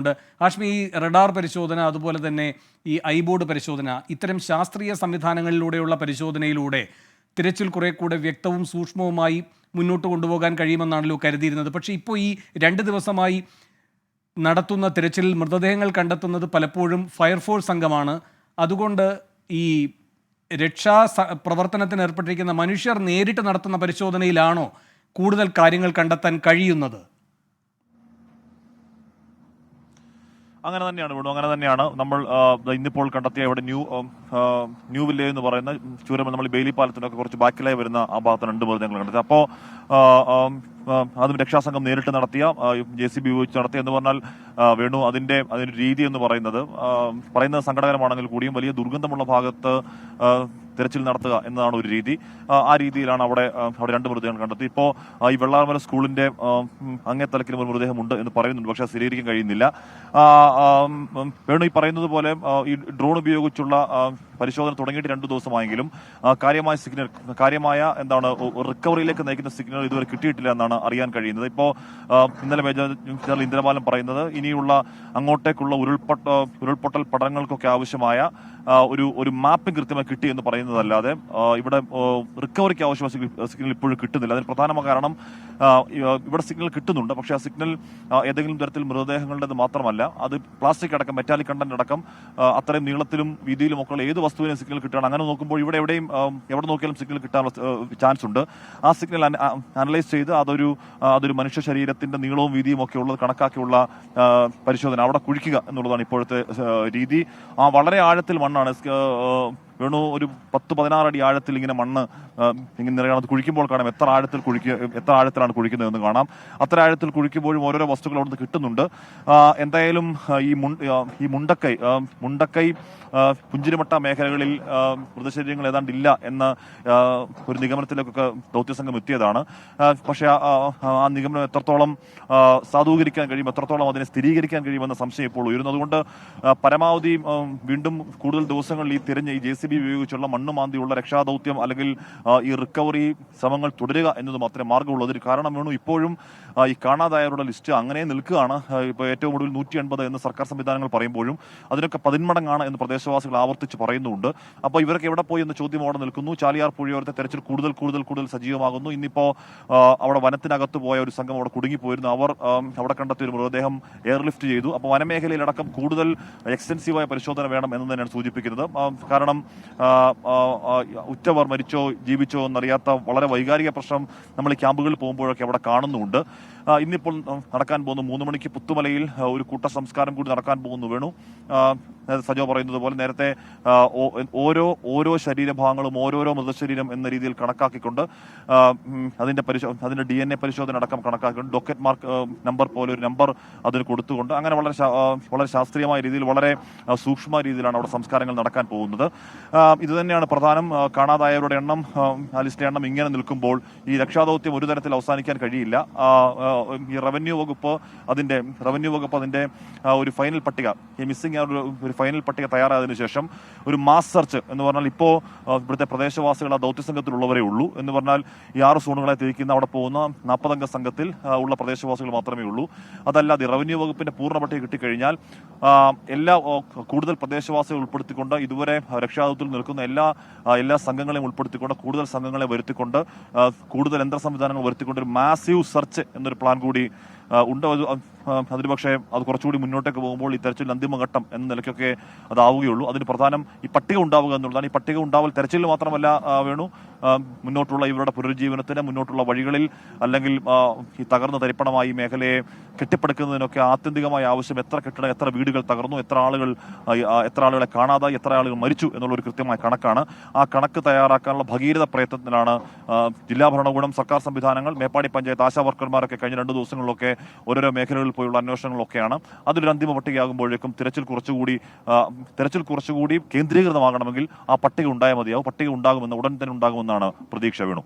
ഉണ്ട്. ഹാഷ്മി ഈ റഡാർ പരിശോധന അതുപോലെ തന്നെ ഈ ഐബോർഡ് പരിശോധന ഇത്തരം ശാസ്ത്രീയ സംവിധാനങ്ങളിലൂടെയുള്ള പരിശോധനയിലൂടെ തിരച്ചിൽ കുറെ കൂടെ വ്യക്തവും സൂക്ഷ്മവുമായി മുന്നോട്ട് കൊണ്ടുപോകാൻ കഴിയുമെന്നാണല്ലോ കരുതിയിരുന്നത്. പക്ഷേ ഇപ്പോൾ ഈ രണ്ട് ദിവസമായി നടത്തുന്ന തിരച്ചിലിൽ മൃതദേഹങ്ങൾ കണ്ടെത്തുന്നത് പലപ്പോഴും ഫയർഫോഴ്സ് സംഘമാണ്. അതുകൊണ്ട് ഈ രക്ഷാ പ്രവർത്തനത്തിന് ഏർപ്പെട്ടിരിക്കുന്ന മനുഷ്യർ നേരിട്ട് നടത്തുന്ന പരിശോധനയിലാണോ കൂടുതൽ കാര്യങ്ങൾ കണ്ടെത്താൻ കഴിയുന്നത്? അങ്ങനെ തന്നെയാണ് വേണു അങ്ങനെ തന്നെയാണ് നമ്മൾ ഇന്നിപ്പോൾ കണ്ടെത്തിയ ഇവിടെ ന്യൂ ന്യൂ വില്ലേ എന്ന് പറയുന്ന ചുരം നമ്മൾ ബേലിപ്പാലത്തിനൊക്കെ കുറച്ച് ബാക്കിലായി വരുന്ന ആ ഭാഗത്ത് രണ്ട് മൃതദേഹങ്ങൾ കണ്ടെത്തി അപ്പോൾ അതും രക്ഷാസംഘം നേരിട്ട് നടത്തിയ ജെ സി ബി ഉപയോഗിച്ച് നടത്തിയ എന്ന് പറഞ്ഞാൽ വേണു അതിന്റെ അതിന്റെ രീതി എന്ന് പറയുന്നത് പറയുന്നത് സങ്കടകരമാണെങ്കിൽ കൂടിയും വലിയ ദുർഗന്ധമുള്ള ഭാഗത്ത് തിരച്ചിൽ നടത്തുക എന്നതാണ് ഒരു രീതി. ആ, രീതിയിലാണ് അവിടെ അവിടെ രണ്ട് മൃതദേഹം കണ്ടെത്തി. ഇപ്പോൾ ഈ വെള്ളാർമല സ്കൂളിന്റെ അങ്ങേ തലക്കിലും ഒരു മൃതദേഹമുണ്ട് എന്ന് പറയുന്നുണ്ട് പക്ഷെ സ്ഥിരീകരിക്കാൻ കഴിയുന്നില്ല. വേണു ഈ പറയുന്നത് പോലെ ഈ ഡ്രോൺ ഉപയോഗിച്ചുള്ള പരിശോധന തുടങ്ങിയിട്ട് രണ്ടു ദിവസമായെങ്കിലും കാര്യമായ സിഗ്നൽ കാര്യമായ എന്താണ് റിക്കവറിയിലേക്ക് നയിക്കുന്ന സിഗ്നൽ ഇതുവരെ കിട്ടിയിട്ടില്ല എന്നാണ് അറിയാൻ കഴിയുന്നത്. ഇപ്പോൾ ഇന്നലെ മേജർ ജനറൽ ഇന്ദ്രബാലൻ പറയുന്നത് ഇനിയുള്ള അങ്ങോട്ടേക്കുള്ള ഉരുൾപൊട്ട ഉരുൾപൊട്ടൽ പഠനങ്ങൾക്കൊക്കെ ആവശ്യമായ ഒരു ഒരു മാപ്പിംഗ് കൃത്യമായി കിട്ടി എന്ന് പറയുന്നതല്ലാതെ ഇവിടെ റിക്കവറിക്ക് ആവശ്യമായ സിഗ്നൽ- ഇപ്പോഴും കിട്ടുന്നില്ല. അതിന് പ്രധാന കാരണം ഇവിടെ സിഗ്നൽ കിട്ടുന്നുണ്ട്. പക്ഷേ ആ സിഗ്നൽ ഏതെങ്കിലും തരത്തിൽ മൃതദേഹങ്ങളുടേത് മാത്രമല്ല അത് പ്ലാസ്റ്റിക് അടക്കം മെറ്റാലിക് കണ്ടന്റ് അടക്കം അത്രയും നീളത്തിലും വീതിയിലും ഒക്കെ ഏത് വസ്തുവിനും സിഗ്നൽ കിട്ടുകയാണ്. അങ്ങനെ നോക്കുമ്പോൾ ഇവിടെ എവിടെയും എവിടെ നോക്കിയാലും സിഗ്നൽ കിട്ടാനുള്ള ചാൻസ് ഉണ്ട് ആ സിഗ്നൽ അനലൈസ് ചെയ്ത് അതൊരു അതൊരു മനുഷ്യ ശരീരത്തിന്റെ നീളവും വീതിയും ഒക്കെ ഉള്ളത് കണക്കാക്കിയുള്ള പരിശോധന അവിടെ കുഴിക്കുക എന്നുള്ളതാണ് ഇപ്പോഴത്തെ രീതി. ആ വളരെ ആഴത്തിൽ മണ്ണാണ് വേണു ഒരു പത്ത് പതിനാറ് അടി ആഴത്തിൽ ഇങ്ങനെ മണ്ണ് ഇങ്ങനെ നിറയണം കുഴിക്കുമ്പോൾ കാണാം എത്ര ആഴത്തിൽ കുഴിക്കുക എത്ര ആഴത്തിലാണ് കുഴിക്കുന്നതെന്ന് കാണാം. അത്ര ആഴത്തിൽ കുഴിക്കുമ്പോഴും ഓരോരോ വസ്തുക്കൾ അവിടുന്ന് കിട്ടുന്നുണ്ട്. എന്തായാലും ഈ ഈ മുണ്ടക്കൈ മുണ്ടക്കൈ പുഞ്ചിരിമട്ട മേഖലകളിൽ മൃതശരീരങ്ങൾ ഏതാണ്ട് ഇല്ല എന്ന ഒരു നിഗമനത്തിലേക്കൊക്കെ ദൗത്യസംഘം എത്തിയതാണ്. പക്ഷെ ആ- നിഗമനം എത്രത്തോളം സാധൂകരിക്കാൻ കഴിയും എത്രത്തോളം അതിനെ സ്ഥിരീകരിക്കാൻ കഴിയുമെന്ന സംശയം ഇപ്പോൾ ഉയരുന്നു അതുകൊണ്ട് പരമാവധി വീണ്ടും കൂടുതൽ ദിവസങ്ങളിൽ ഈ തിരഞ്ഞ് ഈ ജെ സി ബി ഉപയോഗിച്ചുള്ള മണ്ണ് മാന്തിയുള്ള രക്ഷാദൗത്യം അല്ലെങ്കിൽ ഈ റിക്കവറി ശ്രമങ്ങൾ തുടരുക എന്നത് മാത്രമേ മാർഗമുള്ളൂ അതിന് കാരണം വേണു ഇപ്പോഴും ഈ കാണാതായവരുടെ ലിസ്റ്റ് അങ്ങനെ നിൽക്കുകയാണ്. ഇപ്പോൾ ഏറ്റവും ഒടുവിൽ നൂറ്റി എൺപത് എന്ന് സർക്കാർ സംവിധാനങ്ങൾ പറയുമ്പോഴും അതിനൊക്കെ പതിന്മടങ്ങാണ് എന്ന് പ്രദേശവാസികൾ ആവർത്തിച്ച് പറയുന്നുണ്ട്. അപ്പോൾ ഇവരൊക്കെ എവിടെ പോയി എന്ന ചോദ്യം അവിടെ നിൽക്കുന്നു. ചാലിയാർ പുഴയോരത്തെ തെരച്ചിൽ കൂടുതൽ കൂടുതൽ കൂടുതൽ സജീവമാകുന്നു. ഇന്നിപ്പോൾ അവിടെ വനത്തിനകത്ത് പോയ ഒരു സംഘം അവിടെ കുടുങ്ങിപ്പോയിരുന്നു. അവർ അവിടെ കണ്ടെത്തിയ ഒരു മൃതദേഹം എയർലിഫ്റ്റ് ചെയ്തു. അപ്പോൾ വനമേഖലയിലടക്കം കൂടുതൽ എക്സ്റ്റൻസീവായ പരിശോധന വേണം എന്ന് തന്നെയാണ് സൂചിപ്പിക്കുന്നത്. കാരണം ഉറ്റവർ മരിച്ചോ ജീവിച്ചോ എന്നറിയാത്ത വളരെ വൈകാരിക പ്രശ്നം നമ്മൾ ക്യാമ്പുകളിൽ പോകുമ്പോഴൊക്കെ അവിടെ കാണുന്നുമുണ്ട് ആ, ഇന്നിപ്പോൾ നടക്കാൻ പോകുന്നു മൂന്ന് മണിക്ക് പുത്തുമലയിൽ ഒരു കൂട്ട സംസ്കാരം കൂടി നടക്കാൻ പോകുന്നു വേണു. സജോ പറയുന്നത് പോലെ നേരത്തെ ഓരോ ഓരോ ശരീരഭാഗങ്ങളും ഓരോരോ മൃതശരീരം എന്ന രീതിയിൽ കണക്കാക്കിക്കൊണ്ട് അതിന്റെ പരിശോ അതിന്റെ ഡി എൻ എ പരിശോധന അടക്കം കണക്കാക്കിക്കൊണ്ട് ഡോക്കറ്റ് മാർക്ക് നമ്പർ പോലെ ഒരു നമ്പർ അതിന് കൊടുത്തുകൊണ്ട് അങ്ങനെ വളരെ വളരെ ശാസ്ത്രീയമായ രീതിയിൽ വളരെ സൂക്ഷ്മ രീതിയിലാണ് അവിടെ സംസ്കാരങ്ങൾ നടക്കാൻ പോകുന്നത്. ഇത് തന്നെയാണ് പ്രധാനം കാണാതായവരുടെ എണ്ണം ആ, ലിസ്റ്റിലെ എണ്ണം ഇങ്ങനെ നിൽക്കുമ്പോൾ ഈ രക്ഷാദൗത്യം ഒരു തരത്തിൽ അവസാനിക്കാൻ കഴിയില്ല. ഈ റവന്യൂ വകുപ്പ് അതിന്റെ റവന്യൂ വകുപ്പ് അതിന്റെ ഒരു ഫൈനൽ പട്ടിക ഈ മിസ്സിംഗ് ഒരു ഫൈനൽ പട്ടിക തയ്യാറായതിനു ശേഷം ഒരു മാസ് സെർച്ച് എന്ന് പറഞ്ഞാൽ ഇപ്പോൾ ഇവിടുത്തെ പ്രദേശവാസികൾ ആ ദൗത്യ സംഘത്തിലുള്ളവരേ ഉള്ളൂ എന്ന് പറഞ്ഞാൽ ഈ ആറ് സോണുകളെ തിരിക്കുന്ന അവിടെ പോകുന്ന നാൽപ്പതംഗ സംഘത്തിൽ ഉള്ള പ്രദേശവാസികൾ മാത്രമേ ഉള്ളൂ. അതല്ലാതെ റവന്യൂ വകുപ്പിന്റെ പൂർണ പട്ടിക കിട്ടിക്കഴിഞ്ഞാൽ എല്ലാ കൂടുതൽ പ്രദേശവാസികൾ ഉൾപ്പെടുത്തിക്കൊണ്ട് ഇതുവരെ രക്ഷാദൗത്യത്തിൽ നിൽക്കുന്ന എല്ലാ എല്ലാ സംഘങ്ങളെയും ഉൾപ്പെടുത്തിക്കൊണ്ട് കൂടുതൽ സംഘങ്ങളെ വരുത്തിക്കൊണ്ട് കൂടുതൽ യന്ത്ര സംവിധാനങ്ങൾ വരുത്തിക്കൊണ്ട് ഒരു മാസീവ് സെർച്ച് എന്നൊരു പ്ലാൻ കൂടി ഉണ്ട്. അത് അതിന് പക്ഷേ അത് കുറച്ചുകൂടി മുന്നോട്ടേക്ക് പോകുമ്പോൾ ഈ തെരച്ചിൽ അന്തിമഘട്ടം എന്ന നിലയ്ക്കൊക്കെ അതാവുകയുള്ളൂ. അതിന് പ്രധാനം ഈ പട്ടിക ഉണ്ടാവുക എന്നുള്ളതാണ്. ഈ പട്ടിക ഉണ്ടാവൽ തെരച്ചിൽ മാത്രമല്ല വേണു. മുന്നോട്ടുള്ള ഇവരുടെ പുനരുജ്ജീവനത്തിന് മുന്നോട്ടുള്ള വഴികളിൽ അല്ലെങ്കിൽ ഈ തകർന്ന തരിപ്പണമായി മേഖലയെ കെട്ടിപ്പടുക്കുന്നതിനൊക്കെ ആത്യന്തികമായ ആവശ്യം എത്ര കെട്ടിടം എത്ര വീടുകൾ തകർന്നു എത്ര ആളുകൾ എത്ര ആളുകളെ കാണാതായി എത്ര ആളുകൾ മരിച്ചു എന്നുള്ള ഒരു കൃത്യമായ കണക്കാണ്. ആ കണക്ക് തയ്യാറാക്കാനുള്ള ഭഗീരഥ പ്രയത്നത്തിലാണ് ജില്ലാ ഭരണകൂടം സർക്കാർ സംവിധാനങ്ങൾ മേപ്പാടി പഞ്ചായത്ത് ആശാ വർക്കർമാരൊക്കെ കഴിഞ്ഞ രണ്ട് ദിവസങ്ങളിലൊക്കെ ഓരോരോ മേഖലകളിൽ പോയുള്ള അന്വേഷണങ്ങളൊക്കെയാണ്. അതിലൊരു അന്തിമ പട്ടികയാകുമ്പോഴേക്കും തിരച്ചിൽ കുറച്ചുകൂടി തിരച്ചിൽ കുറച്ചുകൂടി കേന്ദ്രീകൃതമാകണമെങ്കിൽ ആ പട്ടിക ഉണ്ടായാൽ മതിയാവും. പട്ടിക ഉണ്ടാകുമെന്ന് ഉടൻ തന്നെ ഉണ്ടാകുമെന്നാണ് പ്രതീക്ഷ വേണു.